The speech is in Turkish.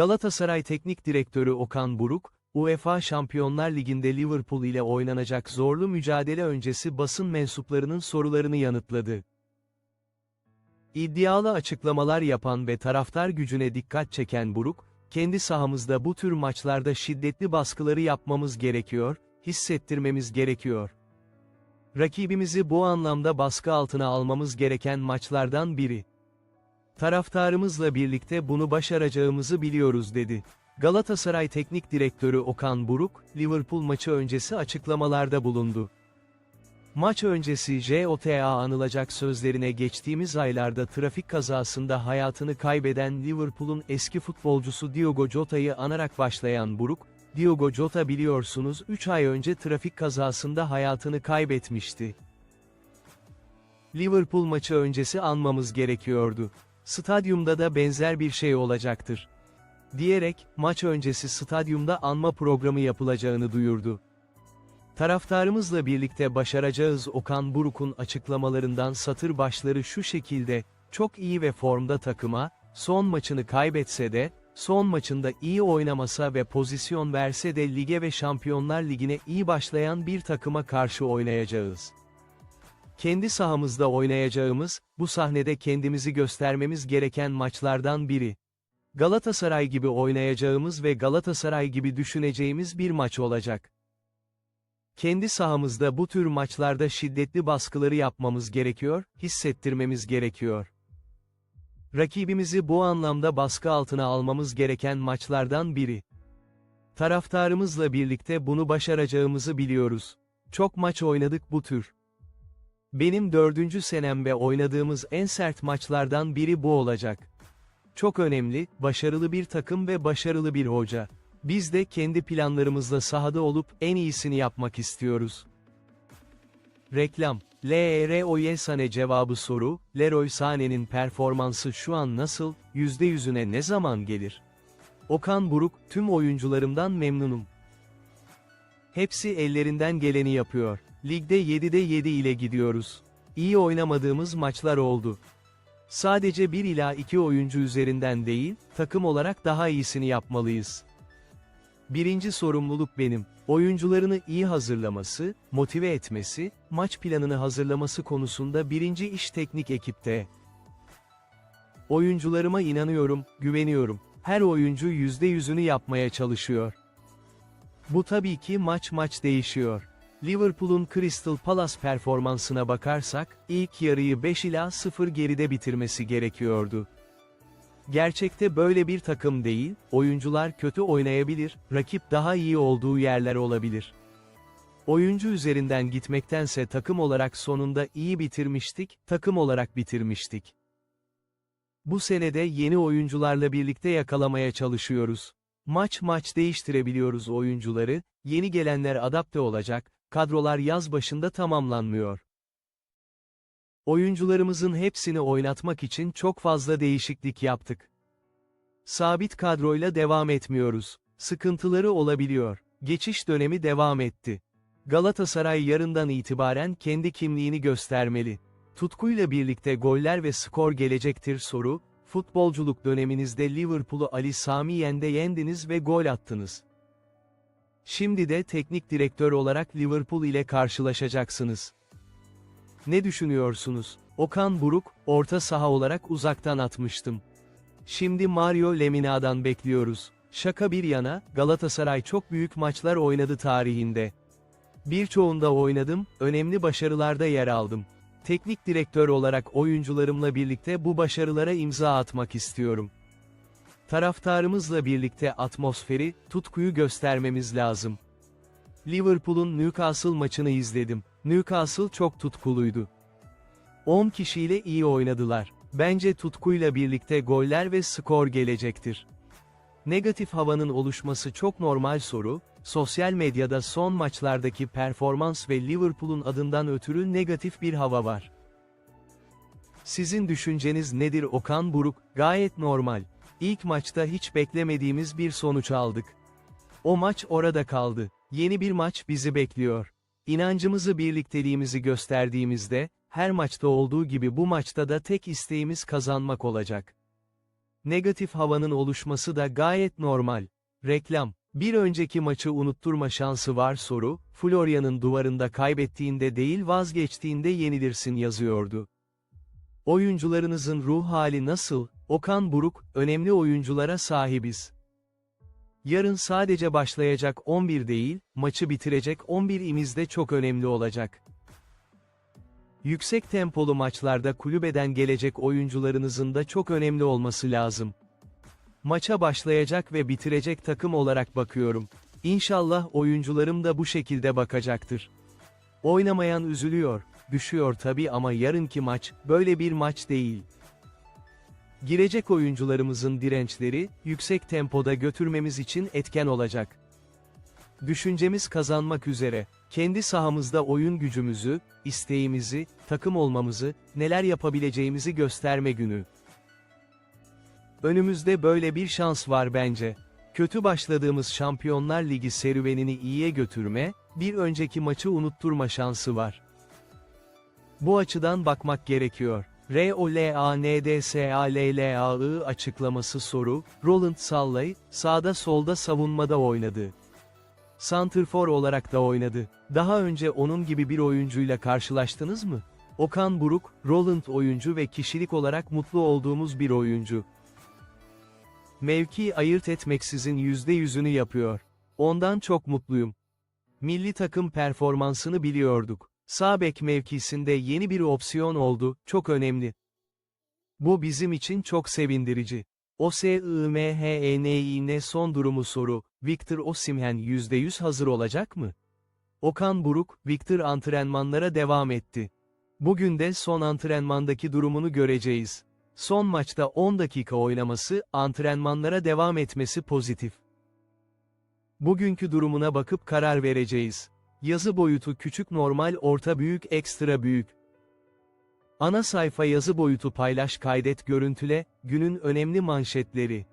Galatasaray Teknik Direktörü Okan Buruk, UEFA Şampiyonlar Ligi'nde Liverpool ile oynanacak zorlu mücadele öncesi basın mensuplarının sorularını yanıtladı. İddialı açıklamalar yapan ve taraftar gücüne dikkat çeken Buruk, kendi sahamızda bu tür maçlarda şiddetli baskıları yapmamız gerekiyor, hissettirmemiz gerekiyor. Rakibimizi bu anlamda baskı altına almamız gereken maçlardan biri. Taraftarımızla birlikte bunu başaracağımızı biliyoruz dedi. Galatasaray Teknik Direktörü Okan Buruk, Liverpool maçı öncesi açıklamalarda bulundu. Maç öncesi JOTA anılacak sözlerine geçtiğimiz aylarda trafik kazasında hayatını kaybeden Liverpool'un eski futbolcusu Diogo Jota'yı anarak başlayan Buruk, Diogo Jota biliyorsunuz 3 ay önce trafik kazasında hayatını kaybetmişti. Liverpool maçı öncesi anmamız gerekiyordu. Stadyumda da benzer bir şey olacaktır. Diyerek, maç öncesi stadyumda anma programı yapılacağını duyurdu. Taraftarımızla birlikte başaracağız Okan Buruk'un açıklamalarından satır başları şu şekilde, çok iyi ve formda takıma, son maçını kaybetse de, son maçında iyi oynamasa ve pozisyon verse de lige ve Şampiyonlar Ligi'ne iyi başlayan bir takıma karşı oynayacağız. Kendi sahamızda oynayacağımız, bu sahnede kendimizi göstermemiz gereken maçlardan biri. Galatasaray gibi oynayacağımız ve Galatasaray gibi düşüneceğimiz bir maç olacak. Kendi sahamızda bu tür maçlarda şiddetli baskıları yapmamız gerekiyor, hissettirmemiz gerekiyor. Rakibimizi bu anlamda baskı altına almamız gereken maçlardan biri. Taraftarımızla birlikte bunu başaracağımızı biliyoruz. Çok maç oynadık bu tür. Benim dördüncü senemde oynadığımız en sert maçlardan biri bu olacak. Çok önemli, başarılı bir takım ve başarılı bir hoca. Biz de kendi planlarımızla sahada olup en iyisini yapmak istiyoruz. Reklam Leroy Sané cevabı soru, Leroy Sané'nin performansı şu an nasıl, %100'üne ne zaman gelir? Okan Buruk, tüm oyuncularımdan memnunum. Hepsi ellerinden geleni yapıyor. Ligde 7'de 7 ile gidiyoruz. İyi oynamadığımız maçlar oldu. Sadece 1 ila 2 oyuncu üzerinden değil, takım olarak daha iyisini yapmalıyız. Birinci sorumluluk benim. Oyuncularını iyi hazırlaması, motive etmesi, maç planını hazırlaması konusunda birinci iş teknik ekipte. Oyuncularıma inanıyorum, güveniyorum. Her oyuncu yüzde yüzünü yapmaya çalışıyor. Bu tabii ki maç maç değişiyor. Liverpool'un Crystal Palace performansına bakarsak, ilk yarıyı 5 ila 0 geride bitirmesi gerekiyordu. Gerçekte böyle bir takım değil, oyuncular kötü oynayabilir, rakip daha iyi olduğu yerler olabilir. Oyuncu üzerinden gitmektense takım olarak sonunda iyi bitirmiştik, takım olarak bitirmiştik. Bu senede yeni oyuncularla birlikte yakalamaya çalışıyoruz. Maç maç değiştirebiliyoruz oyuncuları, yeni gelenler adapte olacak, kadrolar yaz başında tamamlanmıyor. Oyuncularımızın hepsini oynatmak için çok fazla değişiklik yaptık. Sabit kadroyla devam etmiyoruz. Sıkıntıları olabiliyor. Geçiş dönemi devam etti. Galatasaray yarından itibaren kendi kimliğini göstermeli. Tutkuyla birlikte goller ve skor gelecektir soru, futbolculuk döneminizde Liverpool'u Ali Sami Yen'de yendiniz ve gol attınız. Şimdi de teknik direktör olarak Liverpool ile karşılaşacaksınız. Ne düşünüyorsunuz? Okan Buruk, orta saha olarak uzaktan atmıştım. Şimdi Mario Lemina'dan bekliyoruz. Şaka bir yana, Galatasaray çok büyük maçlar oynadı tarihinde. Birçoğunda oynadım, önemli başarılarda yer aldım. Teknik direktör olarak oyuncularımla birlikte bu başarılara imza atmak istiyorum. Taraftarımızla birlikte atmosferi, tutkuyu göstermemiz lazım. Liverpool'un Newcastle maçını izledim. Newcastle çok tutkuluydu. 10 kişiyle iyi oynadılar. Bence tutkuyla birlikte goller ve skor gelecektir. Negatif havanın oluşması çok normal soru, sosyal medyada son maçlardaki performans ve Liverpool'un adından ötürü negatif bir hava var. Sizin düşünceniz nedir Okan Buruk? Gayet normal. İlk maçta hiç beklemediğimiz bir sonuç aldık. O maç orada kaldı. Yeni bir maç bizi bekliyor. İnancımızı birlikteliğimizi gösterdiğimizde, her maçta olduğu gibi bu maçta da tek isteğimiz kazanmak olacak. Negatif havanın oluşması da gayet normal. Reklam. Bir önceki maçı unutturma şansı var soru, Florya'nın duvarında kaybettiğinde değil vazgeçtiğinde yenilirsin yazıyordu. Oyuncularınızın ruh hali nasıl? Okan Buruk, önemli oyunculara sahibiz. Yarın sadece başlayacak 11 değil, maçı bitirecek 11 imiz de çok önemli olacak. Yüksek tempolu maçlarda kulübeden gelecek oyuncularınızın da çok önemli olması lazım. Maça başlayacak ve bitirecek takım olarak bakıyorum. İnşallah oyuncularım da bu şekilde bakacaktır. Oynamayan üzülüyor, düşüyor tabi ama yarınki maç, böyle bir maç değil. Girecek oyuncularımızın dirençleri, yüksek tempoda götürmemiz için etken olacak. Düşüncemiz kazanmak üzere, kendi sahamızda oyun gücümüzü, isteğimizi, takım olmamızı, neler yapabileceğimizi gösterme günü. Önümüzde böyle bir şans var bence. Kötü başladığımız Şampiyonlar Ligi serüvenini iyiye götürme, bir önceki maçı unutturma şansı var. Bu açıdan bakmak gerekiyor. R-O-L-A-N-D-S-A-L-L-A-I açıklaması soru, Roland Sallay, sağda solda savunmada oynadı. Santrfor olarak da oynadı. Daha önce onun gibi bir oyuncuyla karşılaştınız mı? Okan Buruk, Roland oyuncu ve kişilik olarak mutlu olduğumuz bir oyuncu. Mevki ayırt etmeksizin yüzde yüzünü yapıyor. Ondan çok mutluyum. Milli takım performansını biliyorduk. Sağ bek mevkisinde yeni bir opsiyon oldu, çok önemli. Bu bizim için çok sevindirici. OSIMHENİ'ne son durumu soru, Victor Osimhen %100 hazır olacak mı? Okan Buruk, Victor antrenmanlara devam etti. Bugün de son antrenmandaki durumunu göreceğiz. Son maçta 10 dakika oynaması, antrenmanlara devam etmesi pozitif. Bugünkü durumuna bakıp karar vereceğiz. Yazı boyutu küçük normal orta büyük ekstra büyük. Ana sayfa yazı boyutu paylaş kaydet görüntüle, günün önemli manşetleri.